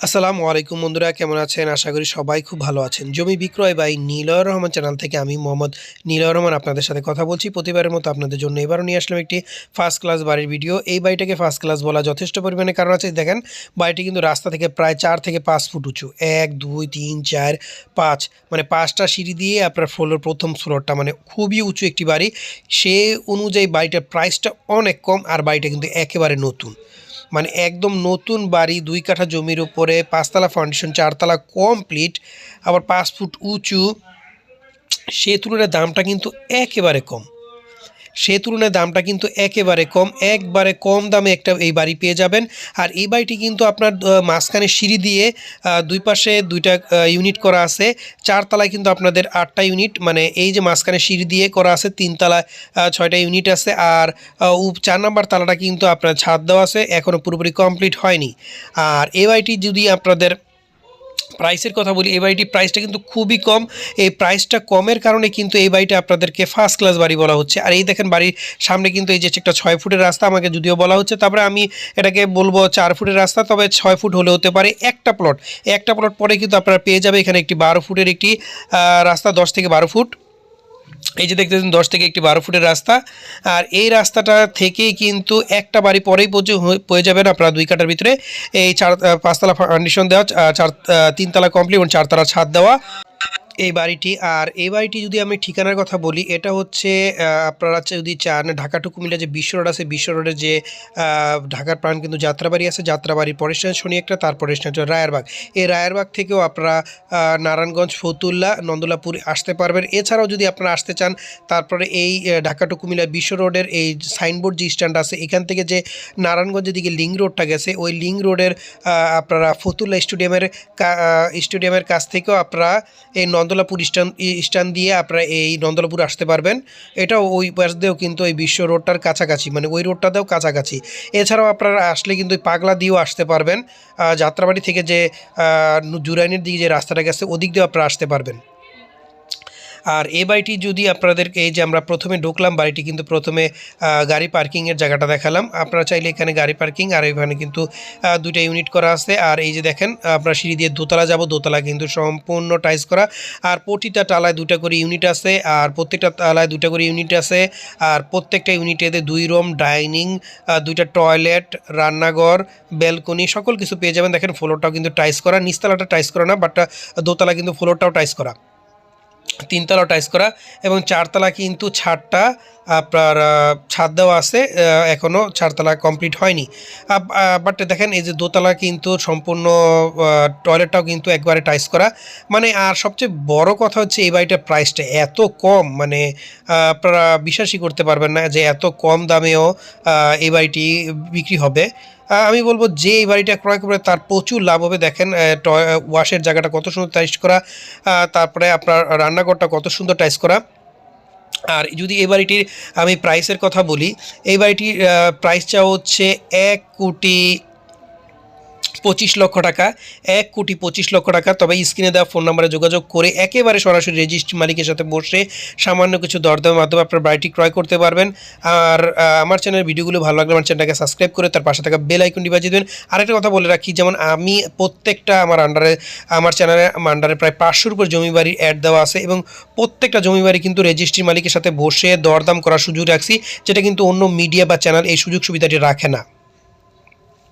আসসালামু আলাইকুম বন্ধুরা, কেমন আছেন? আশা করি সবাই খুব ভালো আছেন। জমি বিক্রয় বাই নীলয় রহমান চ্যানেল থেকে আমি মোহাম্মদ নীলয় রহমান আপনাদের সাথে কথা বলছি। প্রতিবারের মতো আপনাদের জন্য এবারও নিয়ে আসলাম একটি ফার্স্ট ক্লাস বাড়ির ভিডিও এই বাড়িটাকে ফার্স্ট ক্লাস বলা যথেষ্ট পরিমাণে কারণ আছে। দেখেন, বাড়িটি কিন্তু রাস্তা থেকে প্রায় চার থেকে পাঁচ ফুট উঁচু। এক, দুই, তিন, চার, পাঁচ মানে পাঁচটা সিঁড়ি দিয়ে আপনার ফ্লোর প্রথম ফ্লোরটা মানে খুবই উঁচু একটি বাড়ি। সে অনুযায়ী বাড়িটার প্রাইসটা অনেক কম আর বাড়িটা কিন্তু একেবারে নতুন। মানে একদম নতুন বাড়ি, দুই কাঠা জমির উপরে, পাঁচতলা ফাউন্ডেশন চারতলা কমপ্লিট আবার পাঁচ ফুট উঁচু। সে তুলনায় দামটা কিন্তু একেবারে কম। সে তুলনায় দামটা কিন্তু একেবারে কম, একবারে কম দামে একটা এই বাড়ি পেয়ে যাবেন। আর এই বাড়িটি কিন্তু আপনার মাঝখানে সিঁড়ি দিয়ে দুই পাশে দুইটা ইউনিট করা আছে। চারতলায় কিন্তু আপনাদের আটটা ইউনিট মানে এই যে মাঝখানে সিঁড়ি দিয়ে করা আছে, তিনতলায় ছয়টা ইউনিট আছে। আর চার নাম্বার তালাটা কিন্তু আপনার ছাদ দেওয়া আছে এখনও পুরোপুরি কমপ্লিট হয়নি। আর এই বাড়িটি যদি আপনাদের প্রাইসের কথা বলি, এই বাড়িটির প্রাইসটা কিন্তু খুবই কম। এই প্রাইসটা কমের কারণে কিন্তু এই বাড়িটা আপনাদেরকে ফার্স্ট ক্লাস বাড়ি বলা হচ্ছে। আর এই দেখেন বাড়ির সামনে কিন্তু এই যে একটা ছয় ফুটের রাস্তা, আমাকে যদিও বলা হচ্ছে, তারপরে আমি এটাকে বলব চার ফুটের রাস্তা, তবে ছয় ফুট হলে হতে পারে একটা প্লট একটা প্লট পরে কিন্তু আপনারা পেয়ে যাবে এখানে একটি বারো ফুটের একটি রাস্তা, দশ থেকে বারো ফুট। এই যে দেখতেছেন, দশ থেকে একটি বারো ফুটের রাস্তা। আর এই রাস্তাটা থেকেই কিন্তু একটা বাড়ি পরেই পৌঁছে যাবেন আপনারা দুই কাটার ভিতরে। এই চার পাঁচতলা ফাউন্ডেশন দেওয়া চার তিনতলা কমপ্লিট এবং চারতলা ছাদ দেওয়া। এই বাড়িটি। আর এই বাড়িটি যদি আমি ঠিকানার কথা বলি, এটা হচ্ছে আপনারা যদি চান ঢাকা টু কুমিল্লা যে বিশ্ব রোড আছে, বিশ্ব রোডের যে ঢাকার প্রাণ কিন্তু যাত্রাবাড়ি আছে যাত্রাবাড়ির পরের স্টেশন শনি একটা তারপরে স্টেশন রায়েরবাগ। এই রায়েরবাগ থেকেও আপনারা নারায়ণগঞ্জ, ফতুল্লা, নন্দলাপুর আসতে পারবেন। এছাড়াও যদি আপনারা আসতে চান, তারপরে এই ঢাকা টু কুমিল্লা বিশ্ব রোডের এই সাইনবোর্ড যে স্ট্যান্ড আছে, এখান থেকে যে নারায়ণগঞ্জের দিকে লিঙ্ক রোডটা গেছে, ওই লিঙ্ক রোডের আপনারা ফতুল্লা স্টেডিয়ামের স্টেডিয়ামের কাছ থেকেও আপনারা এই নন্দলাপুর স্ট্যান্ড স্ট্যান্ড দিয়ে আপনারা এই নন্দলাপুর আসতে পারবেন। এটাও ওই পাশ দিয়েও কিন্তু ওই বিশ্ব রোডটার কাছাকাছি মানে ওই রোডটাতেও কাছাকাছি। এছাড়াও আপনারা আসলে কিন্তু ওই পাগলা দিয়েও আসতে পারবেন। যাত্রাবাড়ি থেকে যে জুরাইনের দিকে যে রাস্তাটা গেছে, ওদিক দিয়েও আপনারা আসতে পারবেন। আর এই বাড়িটি যদি আপনাদেরকে এই যে আমরা প্রথমে ঢুকলাম বাড়িটি কিন্তু প্রথমে গাড়ি পার্কিংয়ের জায়গাটা দেখালাম। আপনারা চাইলে এখানে গাড়ি পার্কিং আর এখানে কিন্তু দুইটা ইউনিট করা আছে। আর এই যে দেখেন, আমরা সিঁড়ি দিয়ে দোতলা যাব, দোতলা কিন্তু সম্পূর্ণ টাইস করা। আর প্রতিটা টালায় দুটা করে ইউনিট আছে, আর প্রত্যেকটা তালায় দুটা করে ইউনিট আছে। আর প্রত্যেকটা ইউনিটেতে দুই রুম ডাইনিং দুইটা টয়লেট রান্নাঘর ব্যালকনি সকল কিছু পেয়ে যাবেন। দেখেন ফ্লোরটাও কিন্তু টাইস করা। নিচতলাটা টাইস করা না বাট দোতলা কিন্তু ফ্লোরটাও টাইস করা। তিনতলা টাইস করা এবং চারতলা কিন্তু ছাদটা আপনার ছাদ দেওয়া আছে এখনও চারতলা কমপ্লিট হয়নি। বাট দেখেন এই যে দোতলা কিন্তু সম্পূর্ণ টয়লেটটাও কিন্তু একবারে টাইস করা। মানে আর সবচেয়ে বড় কথা হচ্ছে এই বাড়িটার প্রাইসটা এত কম মানে আপনারা বিশ্বাসই করতে পারবেন না যে এত কম দামেও এই বাড়িটি বিক্রি হবে। আমি বলব যে এই বাড়িটা ক্রয় করবে তার প্রচুর লাভ হবে। দেখেন ওয়াশের জায়গাটা কত সুন্দর টাইস করা তারপরে আপনার রান্নাঘরটা কত সুন্দর টাইস করা। আর যদি এই বাড়িটির আমি প্রাইসের কথা বলি এই বাড়িটির প্রাইসটা হচ্ছে এক কোটি পঁচিশ লক্ষ টাকা, এক কোটি পঁচিশ লক্ষ টাকা। তবে স্ক্রিনে দেওয়া ফোন নাম্বারে যোগাযোগ করে একেবারে সরাসরি রেজিস্ট্রি মালিকের সাথে বসে সামান্য কিছু দরদামের মাধ্যমে আপনার বাড়িটি ক্রয় করতে পারবেন। আর আমার চ্যানেলের ভিডিওগুলো ভালো লাগলে আমার চ্যানেলটাকে সাবস্ক্রাইব করে তার পাশে থাকা বেল আইকনটি বাজিয়ে দেবেন। আরেকটা কথা বলে রাখি, যেমন আমি প্রত্যেকটা আমার আন্ডারে আমার চ্যানেলে আন্ডারে প্রায় পাঁচশোর উপর জমি বাড়ির অ্যাড দেওয়া আছে এবং প্রত্যেকটা জমি বাড়ি কিন্তু রেজিস্ট্রি মালিকের সাথে বসে দরদাম করার সুযোগ রাখছি, যেটা কিন্তু অন্য মিডিয়া বা চ্যানেল এই সুযোগ সুবিধাটি রাখে না।